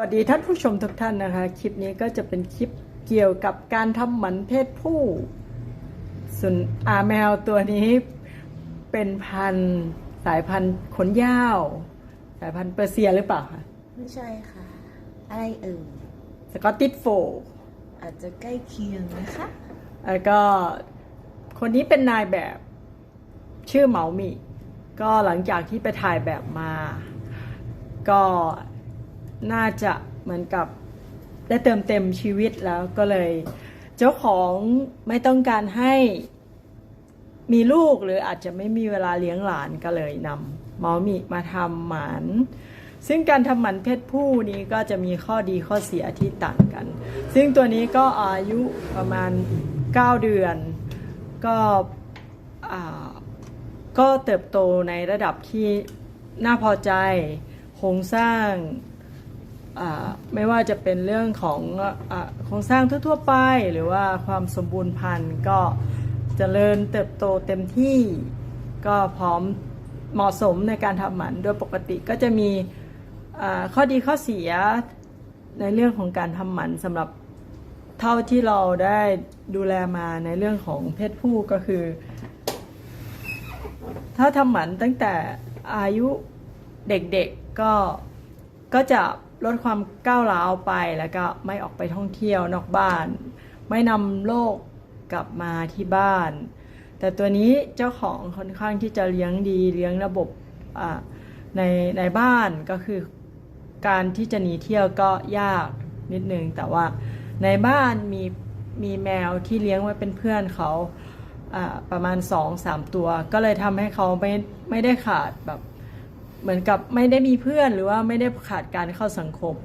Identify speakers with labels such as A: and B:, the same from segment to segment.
A: สวัสดีท่านผู้ชมทุกท่านนะคะ คลิปนี้ก็จะเป็นคลิปเกี่ยวกับการทำหมันเพศผู้ ส่วนอาแมวตัวนี้เป็นพันธุ์สายพันธุ์ขนยาว สายพันธุ์เปอร์เซียหรือเปล่าคะ
B: ไม่ใช่ค่ะ อะไรเอ่ย
A: สกอตติชโฟลด์
B: อาจจะใกล้เคียงนะคะ
A: แล้วก็คนนี้เป็นนายแบบชื่อเหมาหมิก็หลังจากที่ไปถ่ายแบบมา ก็ น่าจะเหมือนกับได้เติมเต็มชีวิตแล้วก็เลย เจ้าของไม่ต้องการให้มีลูกหรืออาจจะไม่มีเวลาเลี้ยงหลานก็เลยนำหมาหมิมาทำหมันซึ่งการทำหมันเพศผู้นี้ก็จะมีข้อดีข้อเสียที่ต่างกัน ซึ่งตัวนี้ก็อายุประมาณ 9 เดือน ก็อ่าก็เติบโตในระดับที่น่าพอใจโครงสร้าง ไม่ว่าจะเป็นเรื่องของโครงสร้างทั่วๆไป หรือว่าความสมบูรณ์พันธุ์ก็เจริญเติบโตเต็มที่ก็พร้อมเหมาะสมในการทำหมันโดยปกติก็จะมีข้อดีข้อเสียในเรื่องของการทำหมันสำหรับเท่าที่เราได้ดูแลมาในเรื่องของเพศผู้ก็คือ ถ้าทำหมันตั้งแต่อายุเด็กๆก็ก็จะ ลดความก้าวร้าวไปแล้วก็ไม่ออกไปท่องเที่ยวนอกบ้าน ไม่นำโรคกลับมาที่บ้าน แต่ตัวนี้เจ้าของค่อนข้างที่จะเลี้ยงดีเลี้ยงระบบในในบ้านก็คือการที่จะหนีเที่ยวก็ยากนิดนึง แต่ว่าในบ้านมีมีแมวที่เลี้ยงไว้เป็นเพื่อนเขาประมาณ2อสามตัว ก็เลยทำให้เขาไม่ไม่ได้ขาดแบบ เหมือนกับไม่ได้มีเพื่อนหรือว่าไม่ได้ขาดการเข้าสังคม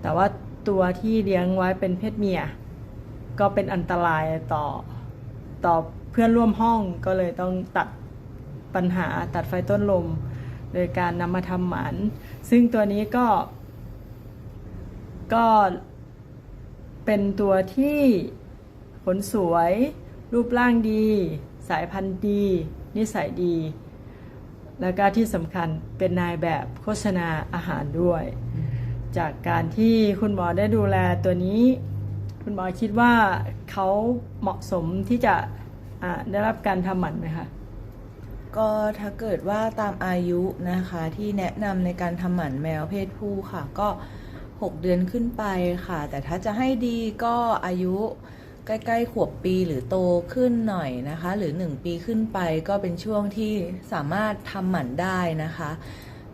A: แต่ว่าตัวที่เลี้ยงไว้เป็นเพศเมีย ก็เป็นอันตรายต่อต่อเพื่อนร่วมห้องก็เลยต้องตัดปัญหาตัดไฟต้นลม โดยการนำมาทำหมัน ซึ่งตัวนี้ก็ ก็เป็นตัวที่ขนสวย รูปร่างดี สายพันธุ์ดี นิสัยดี แล้วก็ที่สำคัญเป็นนายแบบโฆษณาอาหารด้วย จากการที่คุณหมอได้ดูแลตัวนี้ คุณหมอคิดว่าเขาเหมาะสมที่จะอ่าได้รับการทำหมันไหมคะ
B: ก็ถ้าเกิดว่าตามอายุนะคะที่แนะนำในการทำหมันแมวเพศผู้ค่ะ ก็ 6 เดือนขึ้นไปค่ะ แต่ถ้าจะให้ดีก็อายุ ใกล้ๆขวบปีหรือโตขึ้นหน่อยนะคะ หรือ 1 ปีขึ้นไปก็เป็นช่วงที่สามารถทำหมันได้นะคะ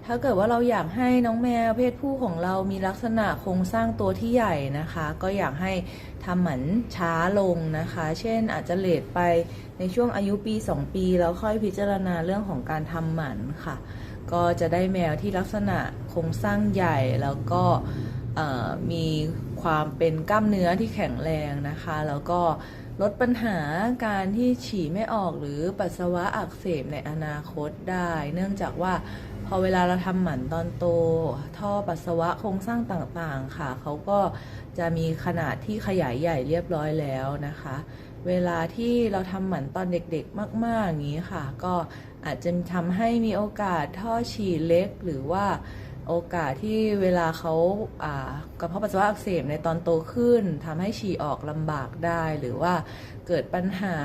B: ถ้าเกิดว่าเราอยากให้น้องแมวเพศผู้ของเรามีลักษณะโครงสร้างตัวที่ใหญ่นะคะ ก็อยากให้ทำหมันช้าลงนะคะ เช่นอาจจะเลทไปในช่วงอายุปี 2 ปี แล้วค่อยพิจารณาเรื่องของการทำหมันค่ะ ก็จะได้แมวที่ลักษณะโครงสร้างใหญ่แล้วก็มีความเป็นกล้ามเนื้อที่แข็งแรงนะคะ แล้วก็ลดปัญหาการที่ฉี่ไม่ออกหรือปัสสาวะอักเสบในอนาคตได้ เนื่องจากว่าพอเวลาเราทำหมันตอนโต ท่อปัสสาวะโครงสร้างต่างๆค่ะ เขาก็จะมีขนาดที่ขยายใหญ่เรียบร้อยแล้วนะคะ เวลาที่เราทำหมันตอนเด็กๆ มากๆอย่างนี้ค่ะ ก็อาจจะทำให้มีโอกาสท่อฉี่เล็กหรือว่าโอกาสที่เวลาเขาากระเพาะปัสสาวะอักเสบในตอนโตขึ้นทำให้ฉี่ออกลำบากได้ หรือว่าเกิดปัญหา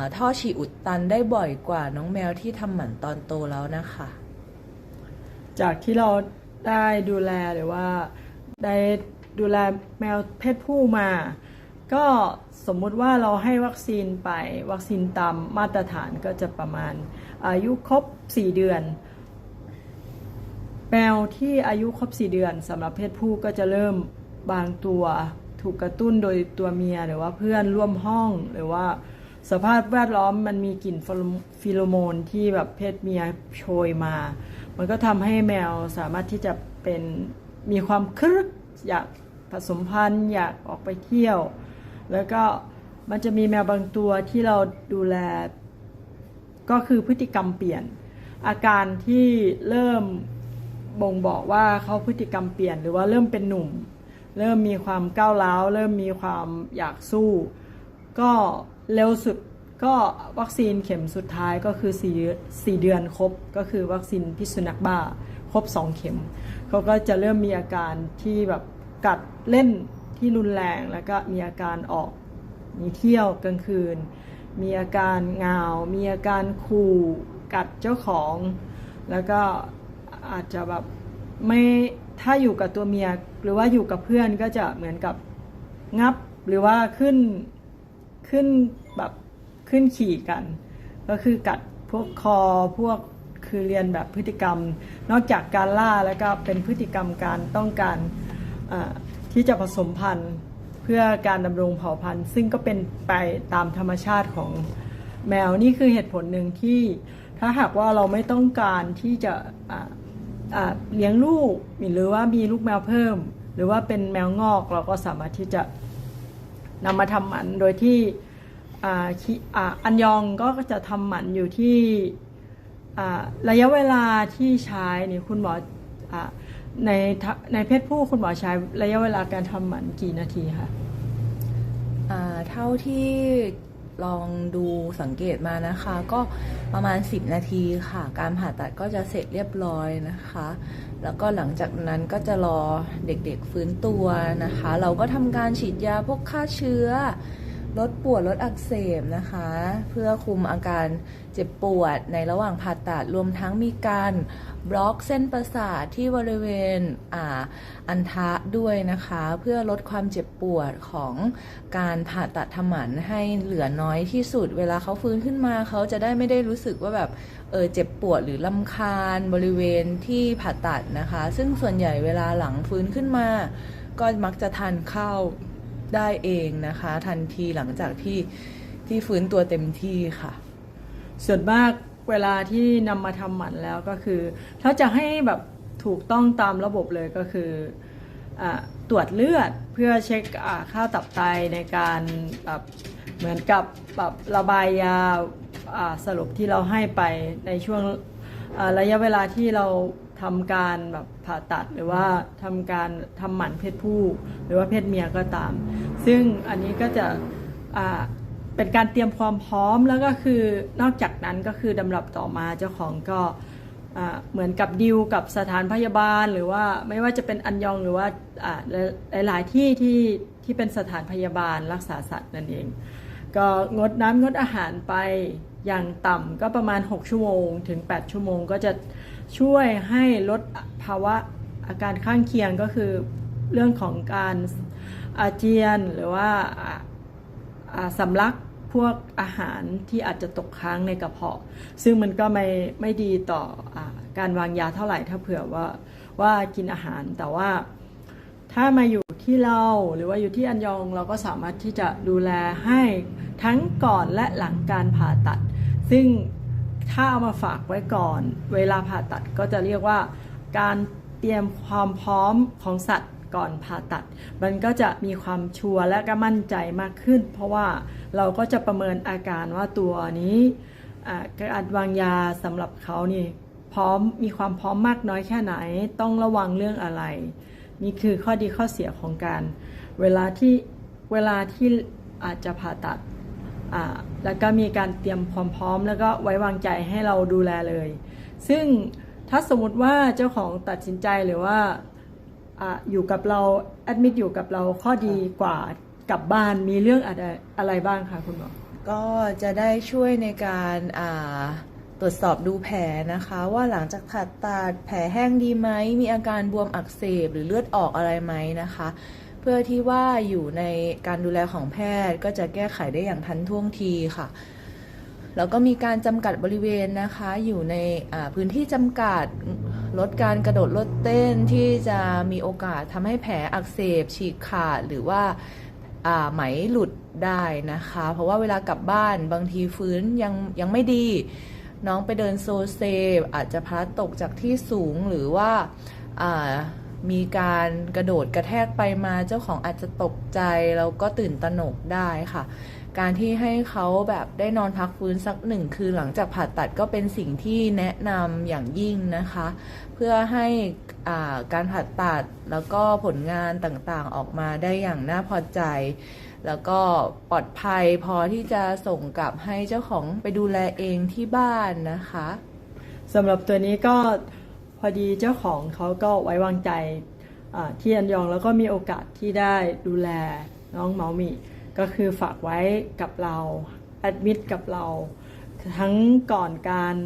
B: าท่อฉี่อุดตันได้บ่อยกว่าน้องแมวที่ทำหมันตอนโตแล้วนะคะ
A: จากที่เราได้ดูแลหรือว่าได้ดูแลแมวเพศผู้มา ก็สมมุติว่าเราให้วัคซีนไปวัคซีนตามมาตรฐานก็จะประมาณอายุครบ 4 เดือน แมวที่อายุครบ 4 เดือนสำหรับเพศผู้ก็จะเริ่มบางตัวถูกกระตุ้นโดยตัวเมียหรือว่าเพื่อนร่วมห้องหรือว่าสภาพแวดล้อมมันมีกลิ่นฟิโลโมนที่แบบเพศเมียโชยมา มันก็ทำให้แมวสามารถที่จะเป็นมีความครึกอยากผสมพันธุ์อยากออกไปเที่ยว แล้วก็มันจะมีแมวบางตัวที่เราดูแล ก็คือพฤติกรรมเปลี่ยน อาการที่เริ่มบ่งบอกว่าเขาพฤติกรรมเปลี่ยน หรือว่าเริ่มเป็นหนุ่ม เริ่มมีความก้าวร้าว เริ่มมีความอยากสู้ ก็เร็วสุดก็วัคซีนเข็มสุดท้ายก็คือ4 4เดือนครบก็คือวัคซีนพิษสุนัขบ้า ครบ 2 เข็ม เขาก็จะเริ่มมีอาการที่แบบกัดเล่น ที่รุนแรงแล้วก็มีอาการออกมีเที่ยวกลางคืน มีอาการงาว มีอาการขู่กัดเจ้าของ แล้วก็อาจจะแบบไม่ถ้าอยู่กับตัวเมียหรือว่าอยู่กับเพื่อนก็จะเหมือนกับงับหรือว่าขึ้นขึ้นแบบขึ้นขี่กัน ก็คือกัดพวกคอพวกคือเรียนแบบพฤติกรรม นอกจากการล่าแล้วก็เป็นพฤติกรรมการต้องการอ่า ที่จะผสมพันธุ์เพื่อการดำรงเผ่าพันธุ์ ซึ่งก็เป็นไปตามธรรมชาติของแมวนี่คือเหตุผลหนึ่งที่ถ้าหากว่าเราไม่ต้องการที่จะเลี้ยงลูกหรือว่ามีลูกแมวเพิ่ม หรือว่าเป็นแมวงอกเราก็สามารถที่จะนำมาทำหมันโดยที่อันยองก็จะทำหมันอยู่ที่ระยะเวลาที่ใช้นี่คุณหมออ ในในเพศผู้คุณหมอใช้ระยะเวลาการทำหมันกี่นาทีคะ
B: อ่าเท่าที่ลองดูสังเกตมานะคะ ก็ประมาณ 10 นาทีค่ะ การผ่าตัดก็จะเสร็จเรียบร้อยนะคะ แล้วก็หลังจากนั้นก็จะรอเด็กๆฟื้นตัวนะคะ เราก็ทำการฉีดยาพวกฆ่าเชื้อ ลดปวดลดอักเสบนะคะ เพื่อคุมอาการเจ็บปวดในระหว่างผ่าตัดรวมทั้งมีการบล็อกเส้นประสาทที่บริเวณอ่าอันทะด้วยนะคะ เพื่อลดความเจ็บปวดของการผ่าตัดทำหมันให้เหลือน้อยที่สุด เวลาเขาฟื้นขึ้นมาเขาจะได้ไม่ได้รู้สึกว่าแบบเออเจ็บปวดหรือลำคาญบริเวณที่ผ่าตัดนะคะ ซึ่งส่วนใหญ่เวลาหลังฟื้นขึ้นมา ก็มักจะทานข้าว ได้เองนะคะ ทันทีหลังจากที่ที่ฟื้นตัวเต็มที่ค่ะ
A: ส่วนมากเวลาที่นำมาทำหมันแล้วก็คือ ถ้าจะให้แบบถูกต้องตามระบบเลยก็คืออตรวจเลือดเพื่อเช็คอ่าค่าตับไตในการแบบเหมือนกับแบบระบายยาสรุปที่เราให้ไปในช่วงระยะเวลาที่เรา ทำการแบบผ่าตัดหรือว่าทำการทำหมันเพศผู้ หรือว่าเพศเมียก็ตาม ซึ่งอันนี้ก็จะเป็นการเตรียมความพร้อมแล้วก็คือนอกจากนั้นก็คือดำรับต่อมาเจ้าของก็เหมือนกับดิวกับสถานพยาบาล หรือว่าไม่ว่าจะเป็นอันยองหรือว่าอ่าหลาย ๆ ที่ที่ที่เป็นสถานพยาบาลรักษาสัตว์นั่นเอง ก็งดน้ำงดอาหารไปอย่างต่ำก็ประมาณ 6 ชั่วโมง ถึง 8 ชั่วโมงก็จะ ช่วยให้ลดภาวะอาการข้างเคียงก็คือเรื่องของการอาเจียนหรือว่าสำลักพวกอาหารที่อาจจะตกค้างในกระเพาะ ซึ่งมันก็ไม่ไม่ดีต่ออการวางยาเท่าไหร่ถ้าเผื่อว่าว่ากินอาหารแต่ว่าถ้ามาอยู่ที่เราหรือว่าอยู่ที่อันยองเราก็สามารถที่จะดูแลให้ทั้งก่อนและหลังการผ่าตัด ซึ่ง ถ้าเอามาฝากไว้ก่อน เวลาผ่าตัดก็จะเรียกว่า การเตรียมความพร้อมของสัตว์ก่อนผ่าตัด มันก็จะมีความชัวร์และก็มั่นใจมากขึ้น เพราะว่าเราก็จะประเมินอาการว่าตัวนี้การวางยาสำหรับเขานี่พร้อมมีความพร้อมมากน้อยแค่ไหน ต้องระวังเรื่องอะไร นี่คือข้อดีข้อเสียของการ เวลาที่เวลาที่อาจจะผ่าตัด แล้วก็มีการเตรียมความพร้อม แล้วก็ไว้วางใจให้เราดูแลเลย ซึ่งถ้าสมมติว่าเจ้าของตัดสินใจหรือว่าอาอยู่กับเราแอดมิดอยู่กับเราข้อดีกว่ากลับบ้านมีเรื่องอะไรอะไรบ้างคะคุณหมอ
B: ก็จะได้ช่วยในการอ่าตรวจสอบดูแผลนะคะ ว่าหลังจากผ่าตัดแผลแห้งดีไหมมีอาการบวมอักเสบหรือเลือดออกอะไรไหมนะคะเพื่อที่ว่าอยู่ในการดูแลของแพทย์ก็จะแก้ไขได้อย่างทันท่วงทีค่ะ แล้วก็มีการจำกัดบริเวณนะคะ อยู่ในพื้นที่จำกัดลดการกระโดดลดเต้นที่จะมีโอกาสทำให้แผลอักเสบฉีกขาดหรือว่าไหมหลุดได้นะคะ เพราะว่าเวลากลับบ้านบางทีฟื้นยังยังไม่ดี น้องไปเดินโซเซอาจจะพลัดตกจากที่สูงหรือว่าอ่า มีการกระโดดกระแทกไปมาเจ้าของอาจจะตกใจแล้วก็ตื่นตระหนกได้ค่ะ การที่ให้เขาแบบได้นอนพักฟื้นสักหนึ่งคืนหลังจากผ่าตัดก็เป็นสิ่งที่แนะนำอย่างยิ่งนะคะ เพื่อให้อ่าการผ่าตัดแล้วก็ผลงานต่างๆออกมาได้อย่างน่าพอใจ แล้วก็ปลอดภัยพอที่จะส่งกลับให้เจ้าของไปดูแลเองที่บ้านนะคะ
A: สำหรับตัวนี้ก็ อดีเจ้าของเขาก็ไว้วางใจที่อันยองแล้วก็มีโอกาสที่ได้ดูแลน้องเมามีก็คือฝากไว้กับเราแอดมิดกับเรา ทั้งก่อนการ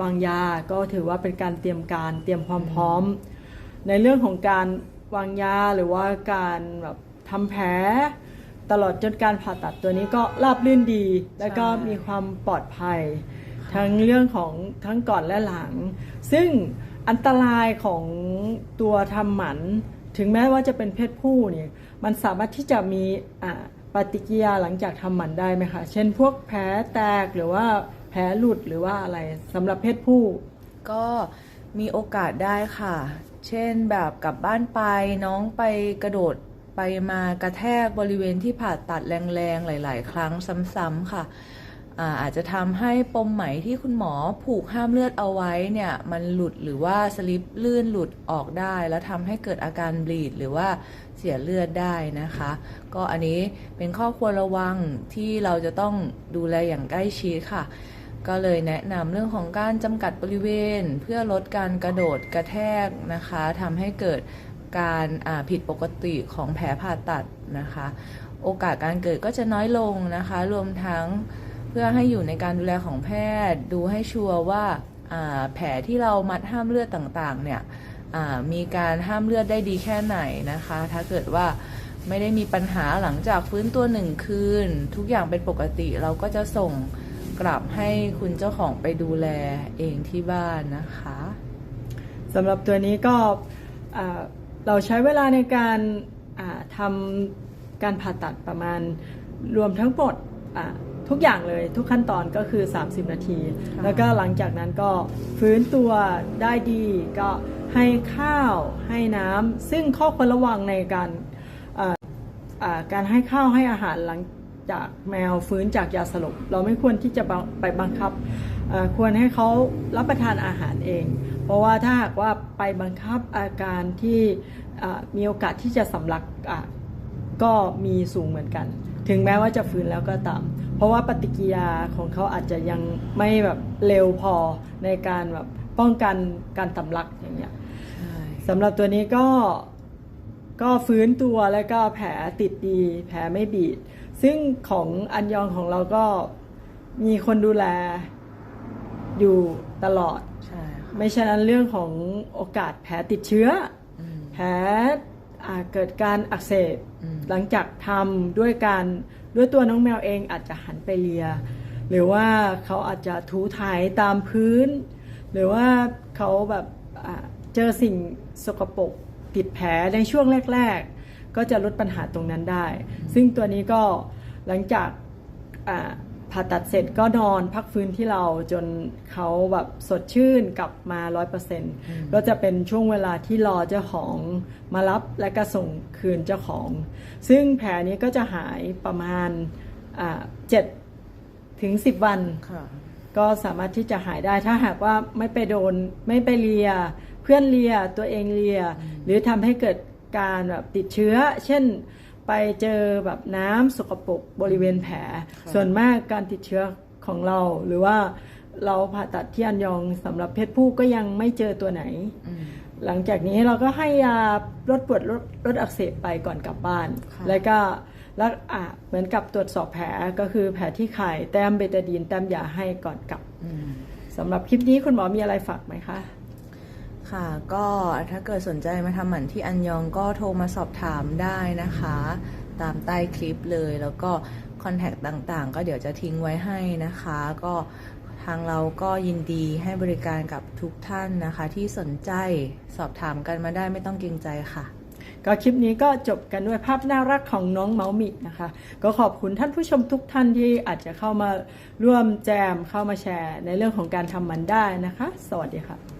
A: วางยาก็ถือว่าเป็นการเตรียมการเตรียมความพร้อม ในเรื่องของการวางยาหรือว่าการแบบทำแผลตลอดจนการผ่าตัดตัวนี้ก็ราบรื่นดี และก็มีความปลอดภัย ทั้งเรื่องของทั้งก่อนและหลัง ซึ่ง อันตรายของตัวทำหมัน ถึงแม้ว่าจะเป็นเพศผู้เนี่ยมันสามารถที่จะมีอ่าปฏิกิริยาหลังจากทำหมันได้ไหมคะ เช่นพวกแผลแตกหรือว่าแผลหลุดหรือว่าอะไรสำหรับเพศผู้
B: ก็มีโอกาสได้ค่ะ เช่นแบบกลับบ้านไปน้องไปกระโดดไปมากระแทกบริเวณที่ผ่าตัดแรงๆ หลาย ๆ ครั้งซ้ำๆค่ะ อาจจะทำให้ปมไหมที่คุณหมอผูกห้ามเลือดเอาไว้เนี่ยมันหลุดหรือว่าสลิปลื่นหลุดออกได้ แล้วทำให้เกิดอาการบลีดหรือว่าเสียเลือดได้นะคะ ก็อันนี้เป็นข้อควรระวังที่เราจะต้องดูแลอย่างใกล้ชิดค่ะ ก็เลยแนะนำเรื่องของการจำกัดบริเวณ เพื่อลดการกระโดดกระแทกนะคะทำให้เกิดการผิดปกติของแผลผ่าตัดนะคะ โอกาสการเกิดก็จะน้อยลงนะคะ รวมทั้ง เพื่อให้อยู่ในการดูแลของแพทย์ ดูให้ชัวร์ว่าแผลที่เรามัดห้ามเลือดต่างๆเนี่ยมีการห้ามเลือดได้ดีแค่ไหนนะคะ ถ้าเกิดว่าไม่ได้มีปัญหาหลังจากฟื้นตัวหนึ่งคืน ทุกอย่างเป็นปกติเราก็จะส่งกลับให้คุณเจ้าของไปดูแลเองที่บ้านนะคะ
A: สำหรับตัวนี้ก็เราใช้เวลาในการทำการผ่าตัดประมาณรวมทั้งหมดอ่า ทุกอย่างเลยทุกขั้นตอนก็คือ 30 นาที
B: ค่ะ
A: แล้วก็หลังจากนั้นก็ฟื้นตัวได้ดีก็ให้ข้าวให้น้ำซึ่งข้อควรระวังในการอ่าอ่าการให้ข้าวให้อาหารหลังจากแมวฟื้นจากยาสลบเราไม่ควรที่จะบังไปบังคับเอ่อควรให้เขารับประทานอาหารเอง เพราะว่าถ้าหากว่าไปบังคับอาการที่เอ่อมีโอกาสที่จะสำลักอะก็มีสูงเหมือนกัน ถึงแม้ว่าจะฟื้นแล้วก็ตาม เพราะว่าปฏิกิริยาของเขาอาจจะยังไม่แบบเร็วพอในการแบบป้องกันการสำลักอย่างเงี้ย
B: ใช่
A: สำหรับตัวนี้ก็ก็ฟื้นตัวแล้วก็แผลติดดี แผลไม่บีด ซึ่งของอันยองของเราก็มีคนดูแลอยู่ตลอด
B: ใช่ค่ะ
A: ไม่ฉะนั้นเรื่องของโอกาสแผลติดเชื้อ
B: อืม
A: แผลอ่า เกิดการอักเสบ
B: อืม
A: หลังจากทำด้วยการด้วยตัวน้องแมวเองอาจจะหันไปเลีย หรือว่าเขาอาจจะถูถ่ายตามพื้น หรือว่าเขาแบบอ่าเจอสิ่งสกปรกติดแผลในช่วงแรก ๆ ก็จะลดปัญหาตรงนั้นได้ ซึ่งตัวนี้ก็หลังจากอ่า ผ่าตัดเสร็จก็นอนพักฟื้นที่เราจนเขาแบบสดชื่นกลับมา100%ก็จะเป็นช่วงเวลาที่รอเจ้าของมารับและก็ส่งคืนเจ้าของ ซึ่งแผลนี้ก็จะหายประมาณอ่า7ถึง10วัน
B: ค่ะ
A: ก็สามารถที่จะหายได้ถ้าหากว่าไม่ไปโดนไม่ไปเลีย เพื่อนเลียตัวเองเลีย หรือทำให้เกิดการแบบติดเชื้อ เช่น ไปเจอแบบน้ำสกปรกบริเวณแผล
B: ค่ะ
A: ส่วนมากการติดเชื้อของเราหรือว่าเราผ่าตัดที่อันยองสำหรับเพศผู้ก็ยังไม่เจอตัวไหน
B: อืม
A: หลังจากนี้เราก็ให้ยาลดปวดลดลดอักเสบไปก่อนกลับบ้าน
B: ค่ะ
A: แล้วก็แล้วอะเหมือนกับตรวจสอบแผลก็คือแผลที่ไข่แต้มเบตาดีนแต้มยาให้ก่อนกลับ
B: อืม
A: สำหรับคลิปนี้คุณหมอมีอะไรฝากไหมคะ
B: ค่ะ ก็ถ้าเกิดสนใจมาทำหมันที่อันยองก็โทรมาสอบถามได้นะคะ ตามใต้คลิปเลยแล้วก็คอนแทคต่างๆ ก็เดี๋ยวจะทิ้งไว้ให้นะคะ ก็ทางเราก็ยินดีให้บริการกับทุกท่านนะคะ ที่สนใจสอบถามกันมาได้ไม่ต้องเกรงใจค่ะ
A: ก็คลิปนี้ก็จบกันด้วยภาพน่ารักของน้องเมามินะคะ ก็ขอบคุณท่านผู้ชมทุกท่านที่อาจจะเข้ามาร่วมแจมเข้ามาแชร์ ในเรื่องของการทำมันได้นะคะ สวัสดีค่ะ